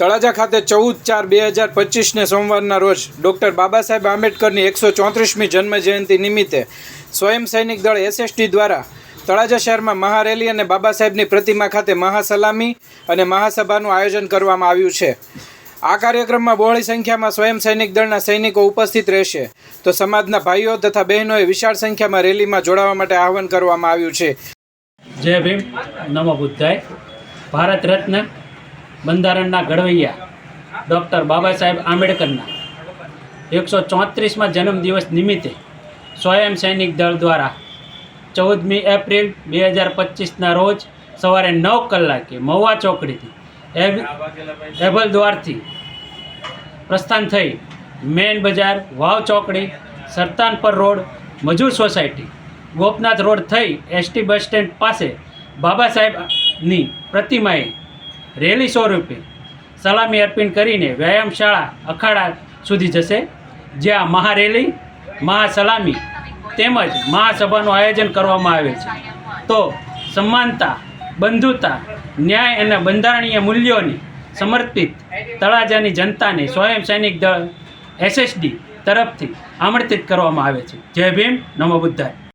તળાજા ખાતે ચૌદ ચાર બે હજાર પચીસને સોમવારના રોજ ડૉક્ટર બાબા સાહેબ આંબેડકરની એકસો ચોત્રીસમી જન્મ જયંતિ નિમિત્તે સ્વયં સૈનિક દળ એસએસટી દ્વારા તળાજા શહેરમાં મહારેલી અને બાબા સાહેબની પ્રતિમા ખાતે મહાસલામી અને મહાસભાનું આયોજન કરવામાં આવ્યું છે. આ કાર્યક્રમમાં બહોળી સંખ્યામાં સ્વયં સૈનિક દળના સૈનિકો ઉપસ્થિત રહેશે. તો સમાજના ભાઈઓ તથા બહેનોએ વિશાળ સંખ્યામાં રેલીમાં જોડાવા માટે આહવાન કરવામાં આવ્યું છે. જય ભીમ. નમો બુદ્ધાય. ભારત રત્ન. બંધારણના ઘડવૈયા ડૉક્ટર બાબા સાહેબ આંબેડકરના. એકસો ચોત્રીસમાં જન્મદિવસ નિમિત્તે સ્વયં સૈનિક દળ દ્વારા ચૌદમી એપ્રિલ બે હજાર પચીસના રોજ સવારે નવ કલાકે મહુવા ચોકડીથી એબ- એબલ દ્વારથી પ્રસ્થાન થઈ મેન બજાર વાવ ચોકડી સરતાનપર રોડ, મજૂર સોસાયટી, ગોપનાથ રોડ થઈ એસટી બસ સ્ટેન્ડ પાસે બાબા સાહેબની પ્રતિમાએ રેલી સ્વરૂપે સલામી અર્પણ કરીને વ્યાયામશાળા અખાડા સુધી જશે. જ્યાં મહારેલી, મહાસલામી તેમજ મહાસભાનું આયોજન કરવામાં આવે છે. તો સમાનતા, બંધુતા, ન્યાય અને બંધારણીય મૂલ્યોની સમર્પિત તળાજાની જનતાને સ્વયં સૈનિક દળ એસએસડી તરફથી આમંત્રિત કરવામાં આવે છે. જય ભીમ, નમો બુદ્ધાય.